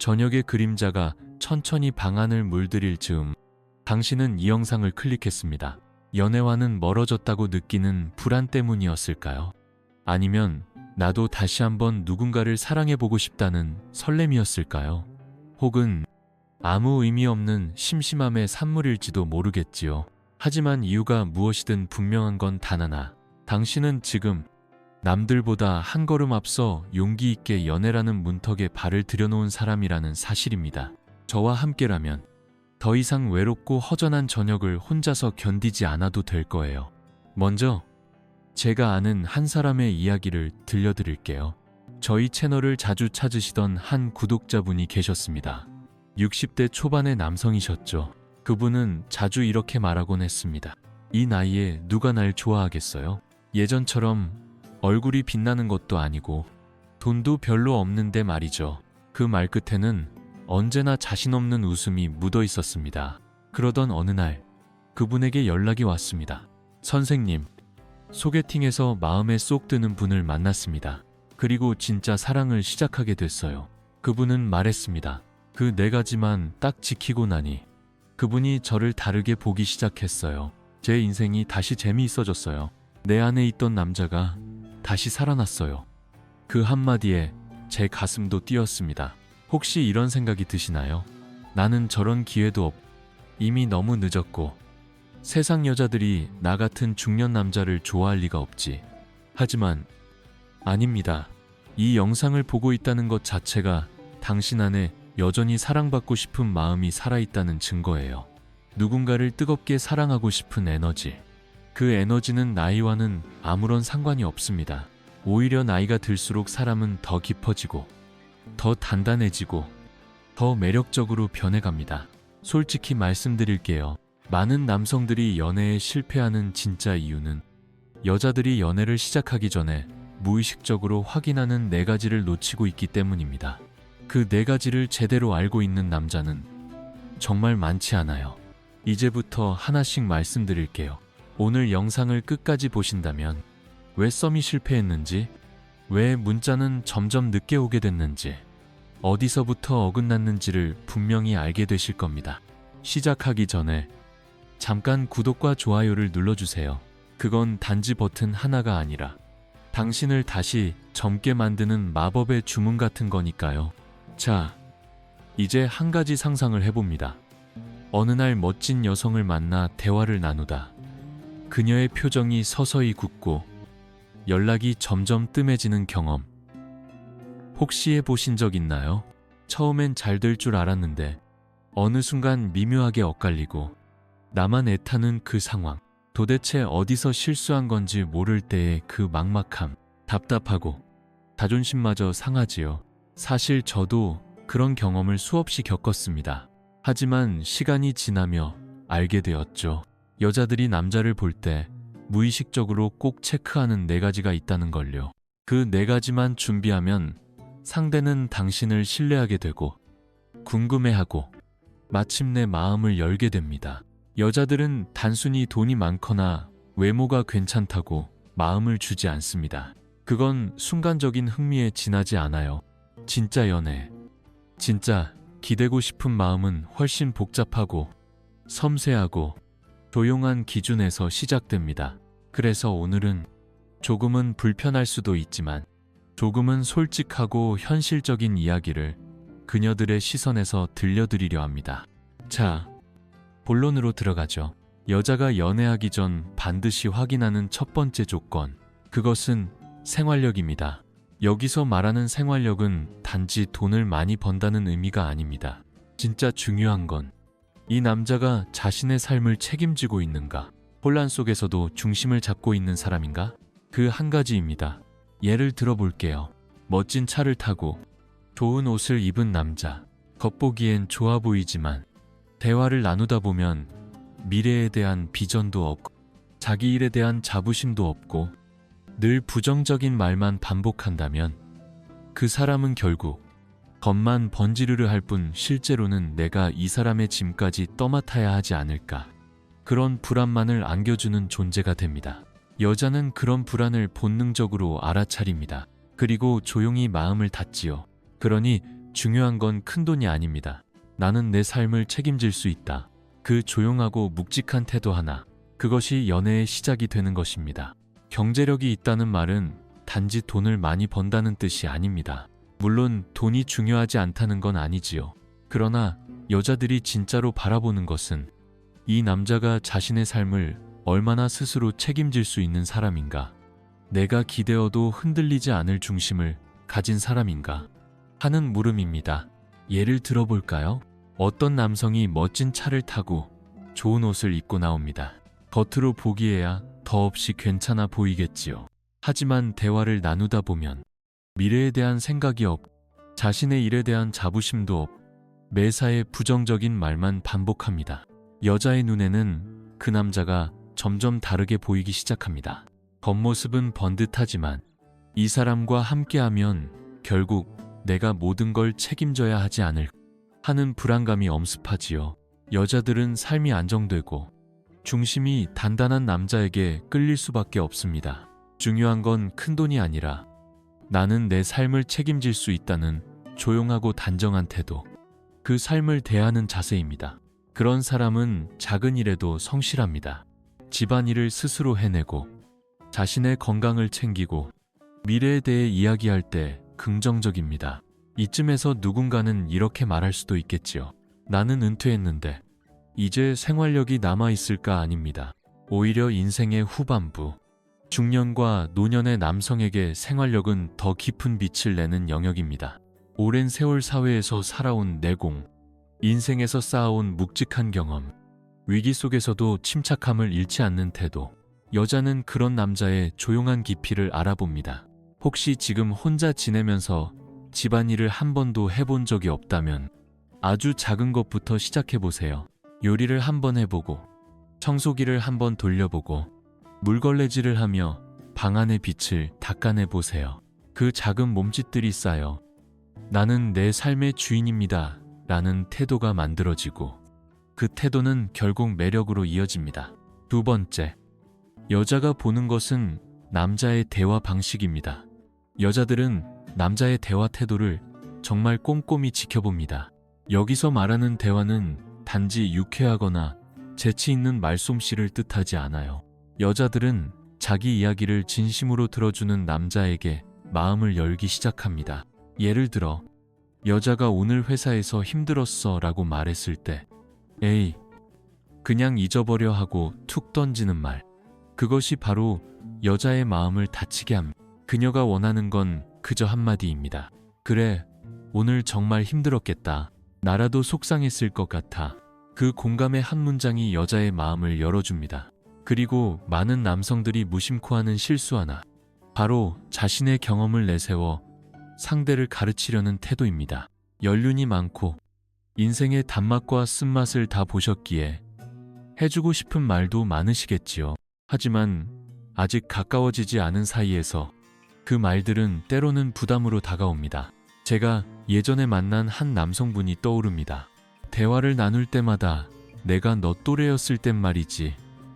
저녁의 그림자가 천천히 방 안을 물들일 즈음 당신은 이 영상을 클릭했습니다. 연애와는 멀어졌다고 느끼는 불안 때문이었을까요? 아니면 나도 다시 한번 누군가를 사랑해보고 싶다는 설렘이었을까요? 혹은 아무 의미 없는 심심함의 산물일지도 모르겠지요. 하지만 이유가 무엇이든 분명한 건 단 하나. 당신은 지금 남들보다 한 걸음 앞서 용기 있게 연애라는 문턱에 발을 들여놓은 사람이라는 사실입니다. 저와 함께라면 더 이상 외롭고 허전한 저녁을 혼자서 견디지 않아도 될 거예요. 먼저 제가 아는 한 사람의 이야기를 들려드릴게요. 저희 채널을 자주 찾으시던 한 구독자분이 계셨습니다. 60대 초반의 남성이셨죠. 그분은 자주 이렇게 말하곤 했습니다. 이 나이에 누가 날 좋아하겠어요? 예전처럼 얼굴이 빛나는 것도 아니고 돈도 별로 없는데 말이죠. 그 말 끝에는 언제나 자신 없는 웃음이 묻어 있었습니다. 그러던 어느 날 그분에게 연락이 왔습니다. 선생님, 소개팅에서 마음에 쏙 드는 분을 만났습니다. 그리고 진짜 사랑을 시작하게 됐어요. 그분은 말했습니다. 그 네 가지만 딱 지키고 나니 그분이 저를 다르게 보기 시작했어요. 제 인생이 다시 재미있어졌어요. 내 안에 있던 남자가 다시 살아났어요. 그 한마디에 제 가슴도 뛰었습니다. 혹시 이런 생각이 드시나요? 나는 저런 기회도 없, 이미 너무 늦었고, 세상 여자들이 나 같은 중년 남자를 좋아할 리가 없지. 하지만, 아닙니다. 이 영상을 보고 있다는 것 자체가 당신 안에 여전히 사랑받고 싶은 마음이 살아있다는 증거예요. 누군가를 뜨겁게 사랑하고 싶은 에너지. 그 에너지는 나이와는 아무런 상관이 없습니다. 오히려 나이가 들수록 사람은 더 깊어지고, 더 단단해지고, 더 매력적으로 변해갑니다. 솔직히 말씀드릴게요. 많은 남성들이 연애에 실패하는 진짜 이유는 여자들이 연애를 시작하기 전에 무의식적으로 확인하는 네 가지를 놓치고 있기 때문입니다. 그 네 가지를 제대로 알고 있는 남자는 정말 많지 않아요. 이제부터 하나씩 말씀드릴게요. 오늘 영상을 끝까지 보신다면 왜 썸이 실패했는지, 왜 문자는 점점 늦게 오게 됐는지, 어디서부터 어긋났는지를 분명히 알게 되실 겁니다. 시작하기 전에 잠깐 구독과 좋아요를 눌러주세요. 그건 단지 버튼 하나가 아니라 당신을 다시 젊게 만드는 마법의 주문 같은 거니까요. 자, 이제 한 가지 상상을 해봅니다. 어느 날 멋진 여성을 만나 대화를 나누다. 그녀의 표정이 서서히 굳고 연락이 점점 뜸해지는 경험. 혹시 해보신 적 있나요? 처음엔 잘 될 줄 알았는데 어느 순간 미묘하게 엇갈리고 나만 애타는 그 상황. 도대체 어디서 실수한 건지 모를 때의 그 막막함, 답답하고 자존심마저 상하지요. 사실 저도 그런 경험을 수없이 겪었습니다. 하지만 시간이 지나며 알게 되었죠. 여자들이 남자를 볼 때 무의식적으로 꼭 체크하는 네 가지가 있다는 걸요. 그 네 가지만 준비하면 상대는 당신을 신뢰하게 되고 궁금해하고 마침내 마음을 열게 됩니다. 여자들은 단순히 돈이 많거나 외모가 괜찮다고 마음을 주지 않습니다. 그건 순간적인 흥미에 지나지 않아요. 진짜 연애. 진짜 기대고 싶은 마음은 훨씬 복잡하고 섬세하고 조용한 기준에서 시작됩니다. 그래서 오늘은 조금은 불편할 수도 있지만 조금은 솔직하고 현실적인 이야기를 그녀들의 시선에서 들려드리려 합니다. 자, 본론으로 들어가죠. 여자가 연애하기 전 반드시 확인하는 첫 번째 조건. 그것은 생활력입니다. 여기서 말하는 생활력은 단지 돈을 많이 번다는 의미가 아닙니다. 진짜 중요한 건 이 남자가 자신의 삶을 책임지고 있는가? 혼란 속에서도 중심을 잡고 있는 사람인가? 그 한 가지입니다. 예를 들어 볼게요. 멋진 차를 타고 좋은 옷을 입은 남자. 겉보기엔 좋아 보이지만 대화를 나누다 보면 미래에 대한 비전도 없고 자기 일에 대한 자부심도 없고 늘 부정적인 말만 반복한다면 그 사람은 결국 겉만 번지르르 할 뿐 실제로는 내가 이 사람의 짐까지 떠맡아야 하지 않을까. 그런 불안만을 안겨주는 존재가 됩니다. 여자는 그런 불안을 본능적으로 알아차립니다. 그리고 조용히 마음을 닫지요. 그러니 중요한 건 큰 돈이 아닙니다. 나는 내 삶을 책임질 수 있다. 그 조용하고 묵직한 태도 하나. 그것이 연애의 시작이 되는 것입니다. 경제력이 있다는 말은 단지 돈을 많이 번다는 뜻이 아닙니다. 물론 돈이 중요하지 않다는 건 아니지요. 그러나 여자들이 진짜로 바라보는 것은 이 남자가 자신의 삶을 얼마나 스스로 책임질 수 있는 사람인가. 내가 기대어도 흔들리지 않을 중심을 가진 사람인가 하는 물음입니다. 예를 들어볼까요? 어떤 남성이 멋진 차를 타고 좋은 옷을 입고 나옵니다. 겉으로 보기에야 더없이 괜찮아 보이겠지요. 하지만 대화를 나누다 보면 미래에 대한 생각이 없, 자신의 일에 대한 자부심도 없, 매사에 부정적인 말만 반복합니다. 여자의 눈에는 그 남자가 점점 다르게 보이기 시작합니다. 겉모습은 번듯하지만 이 사람과 함께하면 결국 내가 모든 걸 책임져야 하지 않을 하는 불안감이 엄습하지요. 여자들은 삶이 안정되고 중심이 단단한 남자에게 끌릴 수밖에 없습니다. 중요한 건 큰 돈이 아니라 나는 내 삶을 책임질 수 있다는 조용하고 단정한 태도. 그 삶을 대하는 자세입니다. 그런 사람은 작은 일에도 성실합니다. 집안일을 스스로 해내고 자신의 건강을 챙기고 미래에 대해 이야기할 때 긍정적입니다. 이쯤에서 누군가는 이렇게 말할 수도 있겠지요. 나는 은퇴했는데 이제 생활력이 남아있을까 아닙니다. 오히려 인생의 후반부, 중년과 노년의 남성에게 생활력은 더 깊은 빛을 내는 영역입니다. 오랜 세월 사회에서 살아온 내공, 인생에서 쌓아온 묵직한 경험, 위기 속에서도 침착함을 잃지 않는 태도, 여자는 그런 남자의 조용한 깊이를 알아봅니다. 혹시 지금 혼자 지내면서 집안일을 한 번도 해본 적이 없다면 아주 작은 것부터 시작해 보세요. 요리를 한번 해보고, 청소기를 한번 돌려보고, 물걸레질을 하며 방 안의 빛을 닦아내 보세요. 그 작은 몸짓들이 쌓여 나는 내 삶의 주인입니다. 라는 태도가 만들어지고 그 태도는 결국 매력으로 이어집니다. 두 번째, 여자가 보는 것은 남자의 대화 방식입니다. 여자들은 남자의 대화 태도를 정말 꼼꼼히 지켜봅니다. 여기서 말하는 대화는 단지 유쾌하거나 재치 있는 말솜씨를 뜻하지 않아요. 여자들은 자기 이야기를 진심으로 들어주는 남자에게 마음을 열기 시작합니다. 예를 들어, 여자가 오늘 회사에서 힘들었어 라고 말했을 때, 에이, 그냥 잊어버려 하고 툭 던지는 말. 그것이 바로 여자의 마음을 다치게 함. 그녀가 원하는 건 그저 한마디입니다. 그래, 오늘 정말 힘들었겠다. 나라도 속상했을 것 같아. 그 공감의 한 문장이 여자의 마음을 열어줍니다. 그리고 많은 남성들이 무심코 하는 실수 하나. 바로 자신의 경험을 내세워 상대를 가르치려는 태도입니다. 연륜이 많고 인생의 단맛과 쓴맛을 다 보셨기에 해주고 싶은 말도 많으시겠지요. 하지만 아직 가까워지지 않은 사이에서 그 말들은 때로는 부담으로 다가옵니다. 제가 예전에 만난 한 남성분이 떠오릅니다. 대화를 나눌 때마다 내가 너 또래였을 땐 말이지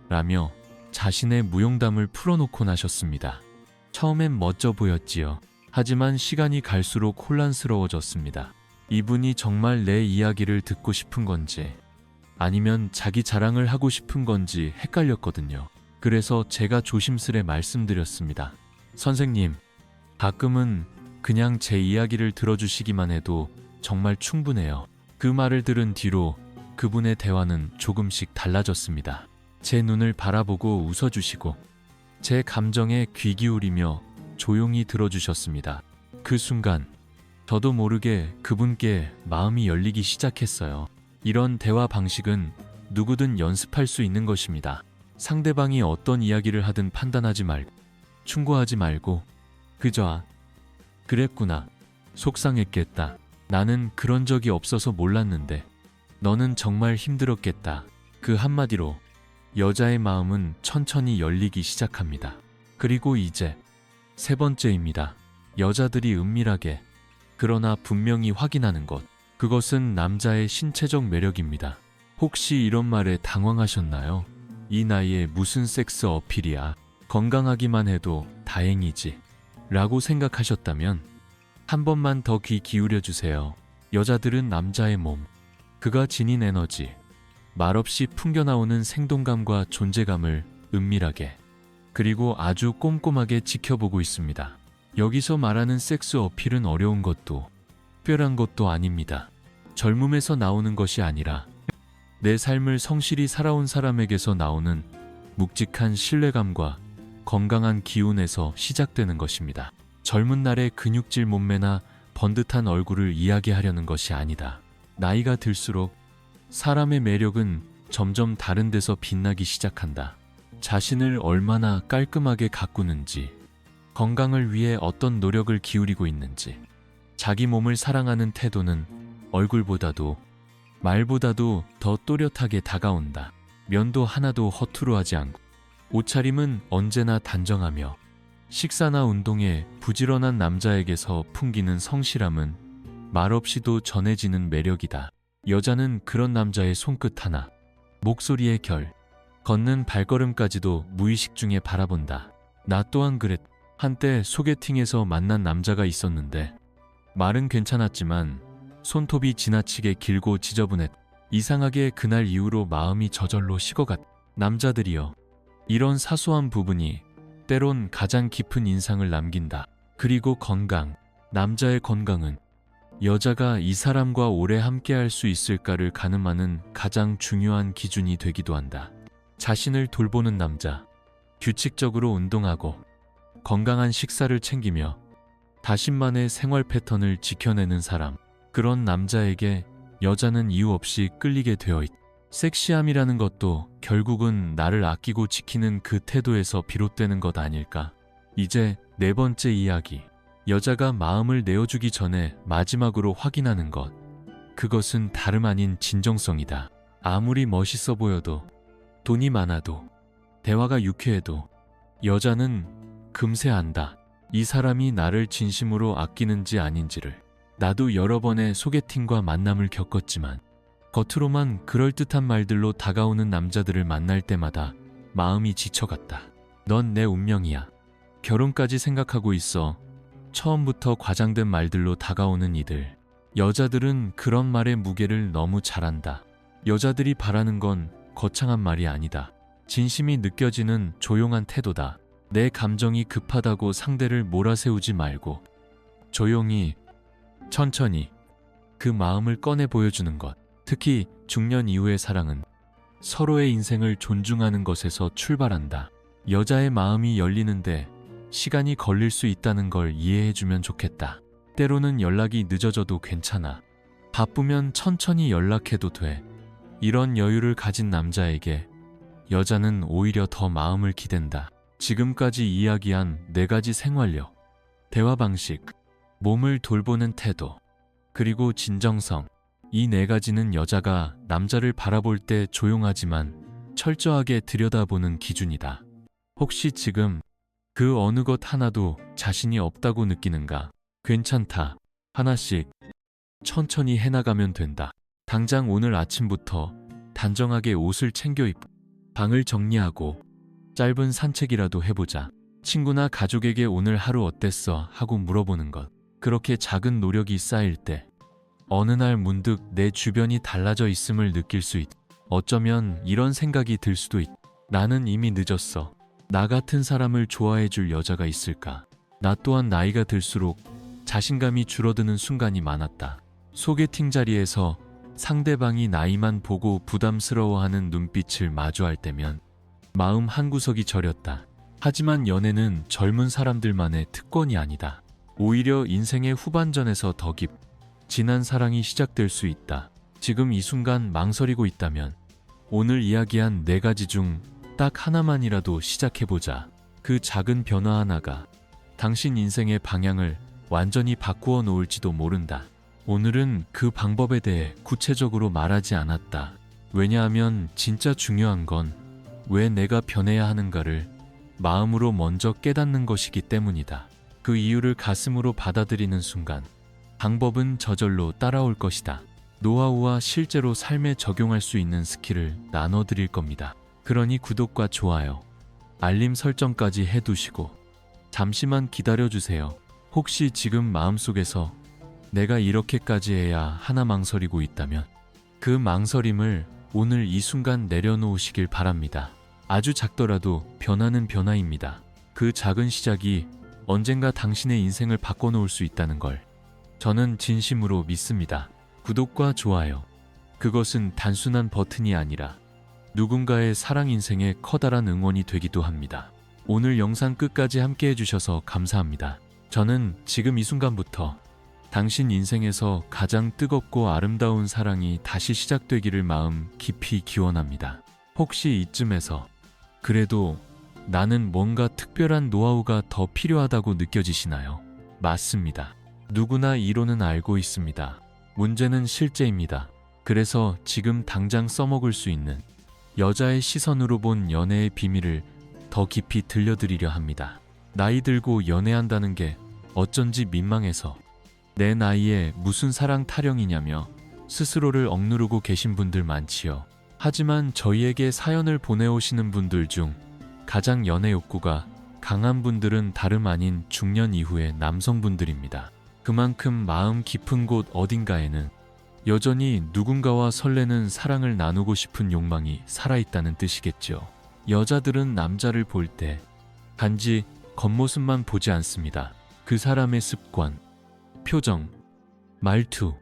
라며 자신의 무용담을 풀어놓곤 하셨습니다. 처음엔 멋져 보였지요. 하지만 시간이 갈수록 혼란스러워졌습니다. 이분이 정말 내 이야기를 듣고 싶은 건지 아니면 자기 자랑을 하고 싶은 건지 헷갈렸거든요. 그래서 제가 조심스레 말씀드렸습니다. 선생님, 가끔은 그냥 제 이야기를 들어주시기만 해도 정말 충분해요. 그 말을 들은 뒤로 그분의 대화는 조금씩 달라졌습니다. 제 눈을 바라보고 웃어주시고 제 감정에 귀 기울이며 조용히 들어주셨습니다. 그 순간 저도 모르게 그분께 마음이 열리기 시작했어요. 이런 대화 방식은 누구든 연습할 수 있는 것입니다. 상대방이 어떤 이야기를 하든 판단하지 말고 충고하지 말고 그저 아, 그랬구나. 속상했겠다. 나는 그런 적이 없어서 몰랐는데 너는 정말 힘들었겠다. 그 한마디로 여자의 마음은 천천히 열리기 시작합니다. 그리고 이제 세 번째입니다. 여자들이 은밀하게 그러나 분명히 확인하는 것. 그것은 남자의 신체적 매력입니다. 혹시 이런 말에 당황하셨나요? 이 나이에 무슨 섹스 어필이야. 건강하기만 해도 다행이지. 라고 생각하셨다면 한 번만 더 귀 기울여 주세요. 여자들은 남자의 몸, 그가 지닌 에너지, 말없이 풍겨나오는 생동감과 존재감을 은밀하게, 그리고 아주 꼼꼼하게 지켜보고 있습니다. 여기서 말하는 섹스 어필은 어려운 것도, 특별한 것도 아닙니다. 젊음에서 나오는 것이 아니라, 내 삶을 성실히 살아온 사람에게서 나오는 묵직한 신뢰감과 건강한 기운에서 시작되는 것입니다. 젊은 날의 근육질 몸매나 번듯한 얼굴을 이야기하려는 것이 아니다. 나이가 들수록 사람의 매력은 점점 다른 데서 빛나기 시작한다. 자신을 얼마나 깔끔하게 가꾸는지, 건강을 위해 어떤 노력을 기울이고 있는지, 자기 몸을 사랑하는 태도는 얼굴보다도 말보다도 더 또렷하게 다가온다. 면도 하나도 허투루 하지 않고, 옷차림은 언제나 단정하며, 식사나 운동에 부지런한 남자에게서 풍기는 성실함은 말없이도 전해지는 매력이다. 여자는 그런 남자의 손끝 하나, 목소리의 결, 걷는 발걸음까지도 무의식 중에 바라본다. 나 또한 그랬. 한때 소개팅에서 만난 남자가 있었는데 말은 괜찮았지만 손톱이 지나치게 길고 지저분했. 이상하게 그날 이후로 마음이 저절로 식어갔. 남자들이여. 이런 사소한 부분이 때론 가장 깊은 인상을 남긴다. 그리고 건강. 남자의 건강은 여자가 이 사람과 오래 함께할 수 있을까를 가늠하는 가장 중요한 기준이 되기도 한다. 자신을 돌보는 남자. 규칙적으로 운동하고 건강한 식사를 챙기며 자신만의 생활 패턴을 지켜내는 사람. 그런 남자에게 여자는 이유 없이 끌리게 되어 있다. 섹시함이라는 것도 결국은 나를 아끼고 지키는 그 태도에서 비롯되는 것 아닐까? 이제 네 번째 이야기. 여자가 마음을 내어주기 전에 마지막으로 확인하는 것. 그것은 다름 아닌 진정성이다. 아무리 멋있어 보여도, 돈이 많아도, 대화가 유쾌해도, 여자는 금세 안다. 이 사람이 나를 진심으로 아끼는지 아닌지를. 나도 여러 번의 소개팅과 만남을 겪었지만, 겉으로만 그럴듯한 말들로 다가오는 남자들을 만날 때마다 마음이 지쳐갔다. 넌 내 운명이야. 결혼까지 생각하고 있어. 처음부터 과장된 말들로 다가오는 이들. 여자들은 그런 말의 무게를 너무 잘한다. 여자들이 바라는 건 거창한 말이 아니다. 진심이 느껴지는 조용한 태도다. 내 감정이 급하다고 상대를 몰아세우지 말고 조용히, 천천히 그 마음을 꺼내 보여주는 것. 특히 중년 이후의 사랑은 서로의 인생을 존중하는 것에서 출발한다. 여자의 마음이 열리는데 시간이 걸릴 수 있다는 걸 이해해주면 좋겠다. 때로는 연락이 늦어져도 괜찮아. 바쁘면 천천히 연락해도 돼. 이런 여유를 가진 남자에게 여자는 오히려 더 마음을 기댄다. 지금까지 이야기한 네 가지 생활력, 대화 방식, 몸을 돌보는 태도, 그리고 진정성. 이 네 가지는 여자가 남자를 바라볼 때 조용하지만 철저하게 들여다보는 기준이다. 혹시 지금 그 어느 것 하나도 자신이 없다고 느끼는가? 괜찮다. 하나씩 천천히 해나가면 된다. 당장 오늘 아침부터 단정하게 옷을 챙겨 입고 방을 정리하고 짧은 산책이라도 해보자. 친구나 가족에게 오늘 하루 어땠어? 하고 물어보는 것. 그렇게 작은 노력이 쌓일 때 어느 날 문득 내 주변이 달라져 있음을 느낄 수 있. 어쩌면 이런 생각이 들 수도 있. 나는 이미 늦었어. 나 같은 사람을 좋아해 줄 여자가 있을까? 나 또한 나이가 들수록 자신감이 줄어드는 순간이 많았다. 소개팅 자리에서 상대방이 나이만 보고 부담스러워하는 눈빛을 마주할 때면 마음 한구석이 저렸다. 하지만 연애는 젊은 사람들만의 특권이 아니다. 오히려 인생의 후반전에서 더 깊, 진한 사랑이 시작될 수 있다. 지금 이 순간 망설이고 있다면 오늘 이야기한 네 가지 중 딱 하나만이라도 시작해보자. 그 작은 변화 하나가 당신 인생의 방향을 완전히 바꾸어 놓을지도 모른다. 오늘은 그 방법에 대해 구체적으로 말하지 않았다. 왜냐하면 진짜 중요한 건 왜 내가 변해야 하는가를 마음으로 먼저 깨닫는 것이기 때문이다. 그 이유를 가슴으로 받아들이는 순간 방법은 저절로 따라올 것이다. 노하우와 실제로 삶에 적용할 수 있는 스킬을 나눠드릴 겁니다. 그러니 구독과 좋아요, 알림 설정까지 해두시고 잠시만 기다려주세요. 혹시 지금 마음속에서 내가 이렇게까지 해야 하나 망설이고 있다면 그 망설임을 오늘 이 순간 내려놓으시길 바랍니다. 아주 작더라도 변화는 변화입니다. 그 작은 시작이 언젠가 당신의 인생을 바꿔놓을 수 있다는 걸 저는 진심으로 믿습니다. 구독과 좋아요. 그것은 단순한 버튼이 아니라 누군가의 사랑 인생에 커다란 응원이 되기도 합니다. 오늘 영상 끝까지 함께 해주셔서 감사합니다. 저는 지금 이 순간부터 당신 인생에서 가장 뜨겁고 아름다운 사랑이 다시 시작되기를 마음 깊이 기원합니다. 혹시 이쯤에서 그래도 나는 뭔가 특별한 노하우가 더 필요하다고 느껴지시나요? 맞습니다. 누구나 이론은 알고 있습니다. 문제는 실제입니다. 그래서 지금 당장 써먹을 수 있는 여자의 시선으로 본 연애의 비밀을 더 깊이 들려드리려 합니다. 나이 들고 연애한다는 게 어쩐지 민망해서 내 나이에 무슨 사랑 타령이냐며 스스로를 억누르고 계신 분들 많지요. 하지만 저희에게 사연을 보내오시는 분들 중 가장 연애 욕구가 강한 분들은 다름 아닌 중년 이후의 남성분들입니다. 그만큼 마음 깊은 곳 어딘가에는 여전히 누군가와 설레는 사랑을 나누고 싶은 욕망이 살아있다는 뜻이겠죠. 여자들은 남자를 볼 때 단지 겉모습만 보지 않습니다. 그 사람의 습관, 표정, 말투,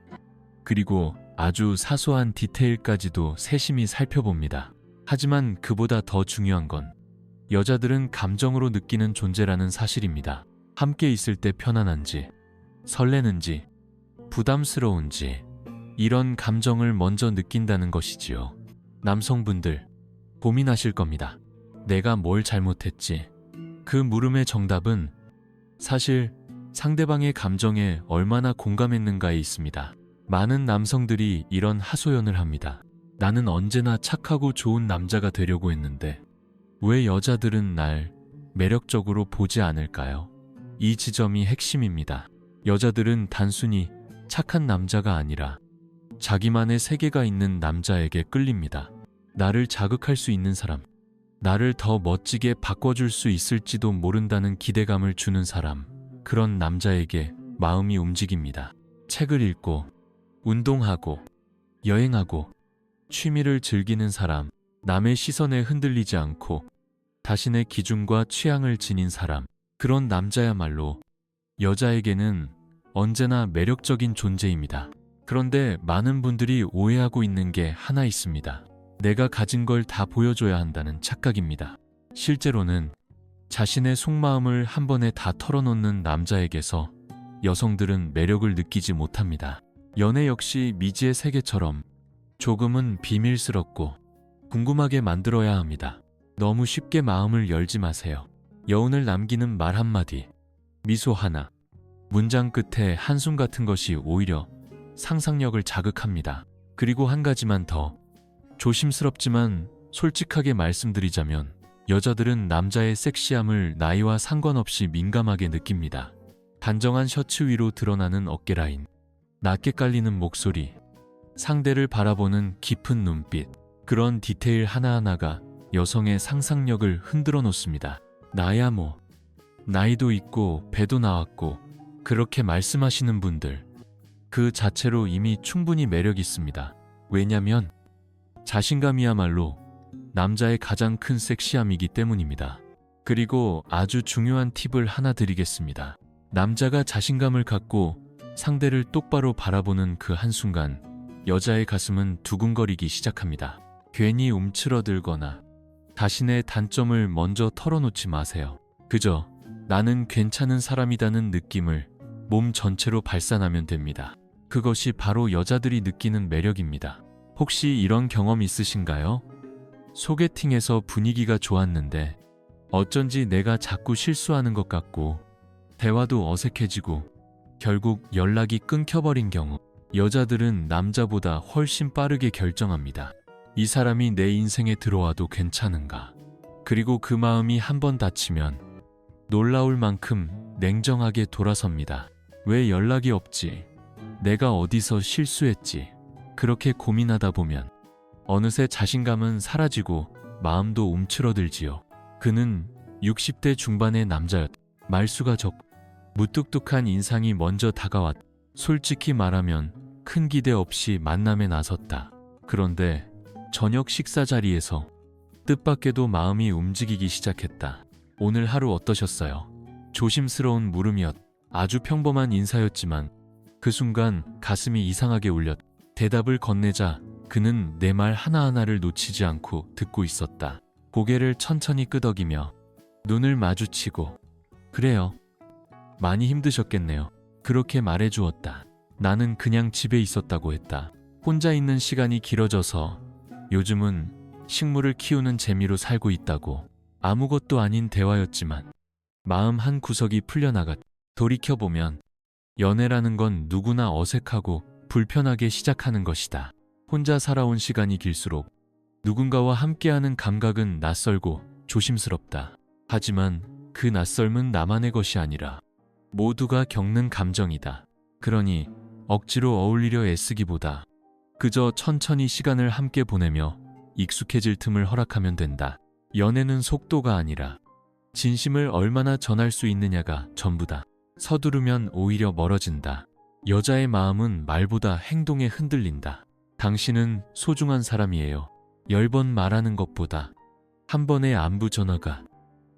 그리고 아주 사소한 디테일까지도 세심히 살펴봅니다. 하지만 그보다 더 중요한 건 여자들은 감정으로 느끼는 존재라는 사실입니다. 함께 있을 때 편안한지, 설레는지, 부담스러운지, 이런 감정을 먼저 느낀다는 것이지요. 남성분들, 고민하실 겁니다. 내가 뭘 잘못했지? 그 물음의 정답은 사실 상대방의 감정에 얼마나 공감했는가에 있습니다. 많은 남성들이 이런 하소연을 합니다. 나는 언제나 착하고 좋은 남자가 되려고 했는데 왜 여자들은 날 매력적으로 보지 않을까요? 이 지점이 핵심입니다. 여자들은 단순히 착한 남자가 아니라 자기만의 세계가 있는 남자에게 끌립니다. 나를 자극할 수 있는 사람, 나를 더 멋지게 바꿔줄 수 있을지도 모른다는 기대감을 주는 사람, 그런 남자에게 마음이 움직입니다. 책을 읽고, 운동하고, 여행하고, 취미를 즐기는 사람, 남의 시선에 흔들리지 않고, 자신의 기준과 취향을 지닌 사람, 그런 남자야말로 여자에게는 언제나 매력적인 존재입니다. 그런데 많은 분들이 오해하고 있는 게 하나 있습니다. 내가 가진 걸 다 보여줘야 한다는 착각입니다. 실제로는 자신의 속마음을 한 번에 다 털어놓는 남자에게서 여성들은 매력을 느끼지 못합니다. 연애 역시 미지의 세계처럼 조금은 비밀스럽고 궁금하게 만들어야 합니다. 너무 쉽게 마음을 열지 마세요. 여운을 남기는 말 한마디, 미소 하나, 문장 끝에 한숨 같은 것이 오히려 상상력을 자극합니다. 그리고 한 가지만 더 조심스럽지만 솔직하게 말씀드리자면 여자들은 남자의 섹시함을 나이와 상관없이 민감하게 느낍니다. 단정한 셔츠 위로 드러나는 어깨 라인, 낮게 깔리는 목소리, 상대를 바라보는 깊은 눈빛, 그런 디테일 하나하나가 여성의 상상력을 흔들어 놓습니다. 나야 뭐, 나이도 있고 배도 나왔고, 그렇게 말씀하시는 분들, 그 자체로 이미 충분히 매력 있습니다. 왜냐면 자신감이야말로 남자의 가장 큰 섹시함이기 때문입니다. 그리고 아주 중요한 팁을 하나 드리겠습니다. 남자가 자신감을 갖고 상대를 똑바로 바라보는 그 한순간 여자의 가슴은 두근거리기 시작합니다. 괜히 움츠러들거나 자신의 단점을 먼저 털어놓지 마세요. 그저 나는 괜찮은 사람이라는 느낌을 몸 전체로 발산하면 됩니다. 그것이 바로 여자들이 느끼는 매력입니다. 혹시 이런 경험 있으신가요? 소개팅에서 분위기가 좋았는데 어쩐지 내가 자꾸 실수하는 것 같고 대화도 어색해지고 결국 연락이 끊겨버린 경우 여자들은 남자보다 훨씬 빠르게 결정합니다. 이 사람이 내 인생에 들어와도 괜찮은가? 그리고 그 마음이 한 번 다치면 놀라울 만큼 냉정하게 돌아섭니다. 왜 연락이 없지? 내가 어디서 실수했지? 그렇게 고민하다 보면 어느새 자신감은 사라지고 마음도 움츠러들지요. 그는 60대 중반의 남자였. 말수가 적, 무뚝뚝한 인상이 먼저 다가왔. 솔직히 말하면 큰 기대 없이 만남에 나섰다. 그런데 저녁 식사 자리에서 뜻밖에도 마음이 움직이기 시작했다. 오늘 하루 어떠셨어요? 조심스러운 물음이었. 아주 평범한 인사였지만 그 순간 가슴이 이상하게 울렸. 대답을 건네자 그는 내 말 하나하나를 놓치지 않고 듣고 있었다. 고개를 천천히 끄덕이며 눈을 마주치고 그래요. 많이 힘드셨겠네요. 그렇게 말해주었다. 나는 그냥 집에 있었다고 했다. 혼자 있는 시간이 길어져서 요즘은 식물을 키우는 재미로 살고 있다고. 아무것도 아닌 대화였지만 마음 한 구석이 풀려나갔. 돌이켜보면 연애라는 건 누구나 어색하고 불편하게 시작하는 것이다. 혼자 살아온 시간이 길수록 누군가와 함께하는 감각은 낯설고 조심스럽다. 하지만 그 낯설은 나만의 것이 아니라 모두가 겪는 감정이다. 그러니 억지로 어울리려 애쓰기보다 그저 천천히 시간을 함께 보내며 익숙해질 틈을 허락하면 된다. 연애는 속도가 아니라 진심을 얼마나 전할 수 있느냐가 전부다. 서두르면 오히려 멀어진다. 여자의 마음은 말보다 행동에 흔들린다. 당신은 소중한 사람이에요. 열 번 말하는 것보다 한 번의 안부 전화가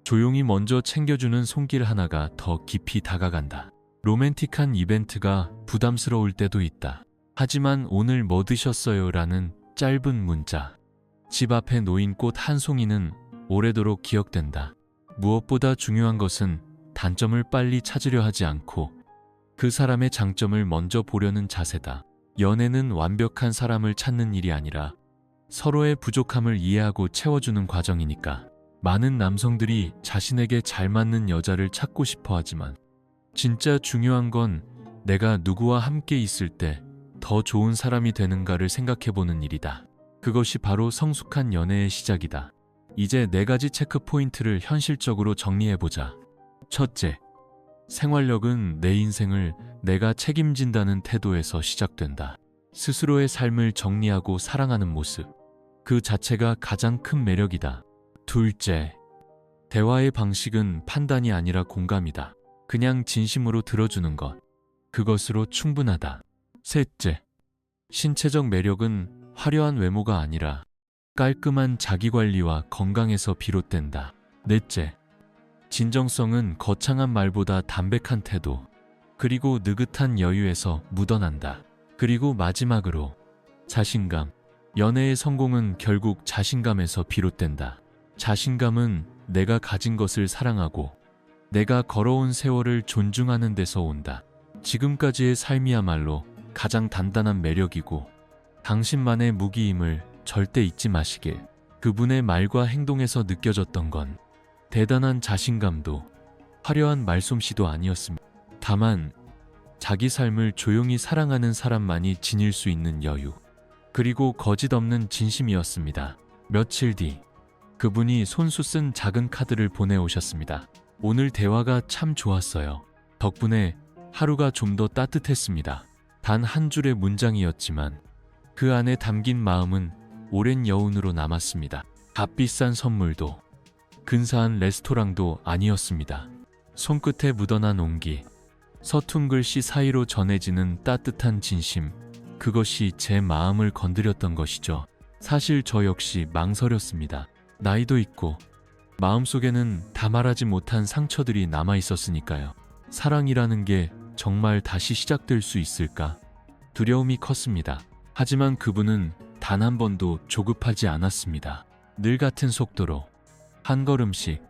조용히 먼저 챙겨주는 손길 하나가 더 깊이 다가간다. 로맨틱한 이벤트가 부담스러울 때도 있다. 하지만 오늘 뭐 드셨어요? 라는 짧은 문자. 집 앞에 놓인 꽃 한 송이는 오래도록 기억된다. 무엇보다 중요한 것은 단점을 빨리 찾으려 하지 않고 그 사람의 장점을 먼저 보려는 자세다. 연애는 완벽한 사람을 찾는 일이 아니라 서로의 부족함을 이해하고 채워주는 과정이니까. 많은 남성들이 자신에게 잘 맞는 여자를 찾고 싶어 하지만 진짜 중요한 건 내가 누구와 함께 있을 때 더 좋은 사람이 되는가를 생각해 보는 일이다. 그것이 바로 성숙한 연애의 시작이다. 이제 네 가지 체크 포인트를 현실적으로 정리해 보자. 첫째, 생활력은 내 인생을 내가 책임진다는 태도에서 시작된다. 스스로의 삶을 정리하고 사랑하는 모습. 그 자체가 가장 큰 매력이다. 둘째, 대화의 방식은 판단이 아니라 공감이다. 그냥 진심으로 들어주는 것. 그것으로 충분하다. 셋째, 신체적 매력은 화려한 외모가 아니라 깔끔한 자기관리와 건강에서 비롯된다. 넷째, 진정성은 거창한 말보다 담백한 태도, 그리고 느긋한 여유에서 묻어난다. 그리고 마지막으로 자신감. 연애의 성공은 결국 자신감에서 비롯된다. 자신감은 내가 가진 것을 사랑하고 내가 걸어온 세월을 존중하는 데서 온다. 지금까지의 삶이야말로 가장 단단한 매력이고 당신만의 무기임을 절대 잊지 마시길. 그분의 말과 행동에서 느껴졌던 건 대단한 자신감도 화려한 말솜씨도 아니었습니다. 다만 자기 삶을 조용히 사랑하는 사람만이 지닐 수 있는 여유. 그리고 거짓 없는 진심이었습니다. 며칠 뒤 그분이 손수 쓴 작은 카드를 보내오셨습니다. 오늘 대화가 참 좋았어요. 덕분에 하루가 좀 더 따뜻했습니다. 단 한 줄의 문장이었지만 그 안에 담긴 마음은 오랜 여운으로 남았습니다. 값비싼 선물도 근사한 레스토랑도 아니었습니다. 손끝에 묻어난 온기, 서툰 글씨 사이로 전해지는 따뜻한 진심, 그것이 제 마음을 건드렸던 것이죠. 사실 저 역시 망설였습니다. 나이도 있고 마음속에는 다 말하지 못한 상처들이 남아 있었으니까요. 사랑이라는 게 정말 다시 시작될 수 있을까? 두려움이 컸습니다. 하지만 그분은 단 한 번도 조급하지 않았습니다. 늘 같은 속도로 한 걸음씩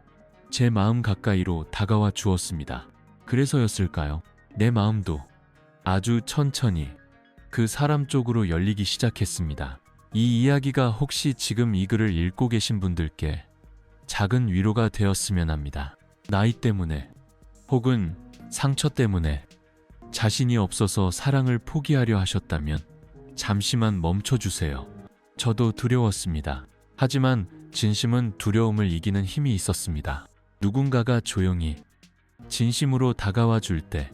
제 마음 가까이로 다가와 주었습니다. 그래서였을까요? 내 마음도 아주 천천히 그 사람 쪽으로 열리기 시작했습니다. 이 이야기가 혹시 지금 이 글을 읽고 계신 분들께 작은 위로가 되었으면 합니다. 나이 때문에 혹은 상처 때문에 자신이 없어서 사랑을 포기하려 하셨다면 잠시만 멈춰주세요. 저도 두려웠습니다. 하지만 진심은 두려움을 이기는 힘이 있었습니다. 누군가가 조용히 진심으로 다가와 줄 때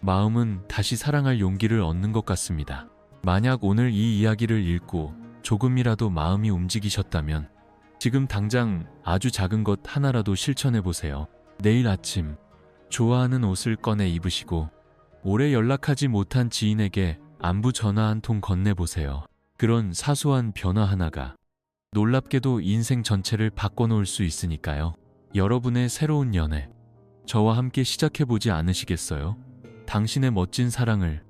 마음은 다시 사랑할 용기를 얻는 것 같습니다. 만약 오늘 이 이야기를 읽고 조금이라도 마음이 움직이셨다면 지금 당장 아주 작은 것 하나라도 실천해 보세요. 내일 아침 좋아하는 옷을 꺼내 입으시고 오래 연락하지 못한 지인에게 안부 전화 한 통 건네보세요. 그런 사소한 변화 하나가 놀랍게도 인생 전체를 바꿔놓을 수 있으니까요. 여러분의 새로운 연애, 저와 함께 시작해보지 않으시겠어요? 당신의 멋진 사랑을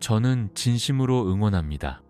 저는 진심으로 응원합니다.